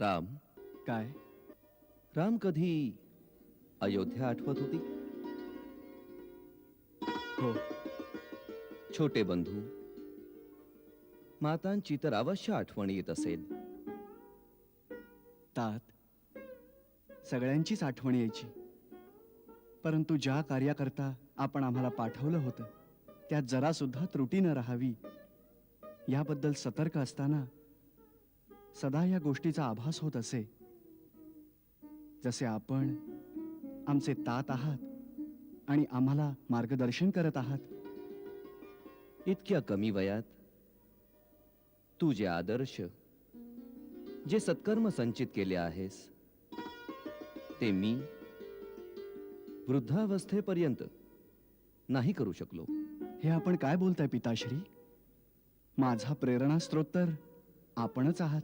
राम. काय? राम कधी अयोध्या आठवत होती? हो. छोटे बंधू मातांची तर अवश्य आठवण येत असेल. तात सगळ्यांचीच आठवण यायची. परंतु ज्या कार्याकरता आपण आम्हाला पाठवलं होतं त्यात जरा सुद्धा त्रुटी न राहावी याबद्दल सतर्क असताना सदा या गोष्टीचा आभास होत असे. जसे आपण आमचे तात आहात आणि आम्हाला मार्गदर्शन करत आहात. इतक्या कमी वयात तू जे आदर्श जे सत्कर्म संचित केले आहेस ते मी वृद्धावस्थेपर्यंत नाही करू शकलो. हे आपण काय बोलताय पिताश्री? माझा प्रेरणास्त्रोत तर आपणच आहात.